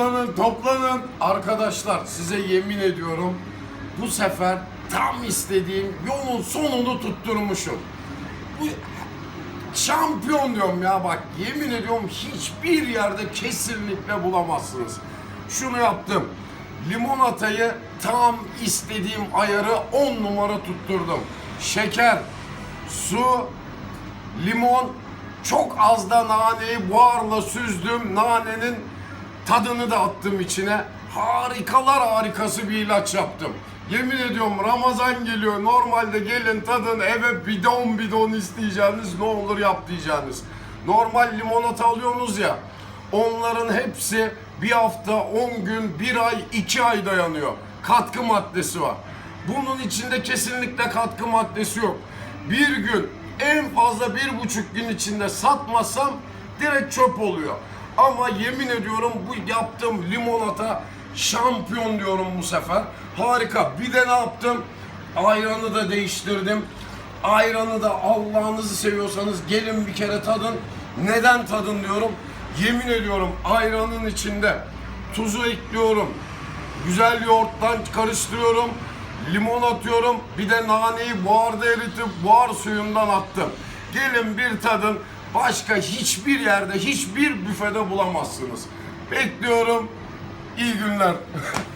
toplanın toplanın. Arkadaşlar size yemin ediyorum bu sefer tam istediğim yolun sonunu tutturmuşum. Bu şampiyon diyorum ya bak yemin ediyorum hiçbir yerde kesinlikle bulamazsınız. Şunu yaptım. Limonatayı tam istediğim ayarı 10 numara tutturdum. Şeker, su, limon, çok az da naneyi buharla süzdüm. Nanenin tadını da attım içine. Harikalar harikası bir ilaç yaptım. Yemin ediyorum Ramazan geliyor. Normalde gelin tadın eve bidon bidon isteyeceğiniz ne olur yap diyeceğiniz. Normal limonata alıyorsunuz ya. Onların hepsi bir hafta, 10 gün, bir ay, iki ay dayanıyor. Katkı maddesi var. Bunun içinde kesinlikle katkı maddesi yok. Bir gün en fazla bir buçuk gün içinde satmasam direkt çöp oluyor. Ama yemin ediyorum bu yaptığım limonata şampiyon diyorum bu sefer. Harika. Bir de ne yaptım? Ayranı da değiştirdim. Ayranı da Allah'ınızı seviyorsanız gelin bir kere tadın. Neden tadın diyorum. Yemin ediyorum ayranın içinde tuzu ekliyorum. Güzel yoğurttan karıştırıyorum. Limon atıyorum. Bir de naneyi buharda eritip buhar suyundan attım. Gelin bir tadın. Başka hiçbir yerde, hiçbir büfede bulamazsınız. Bekliyorum. İyi günler.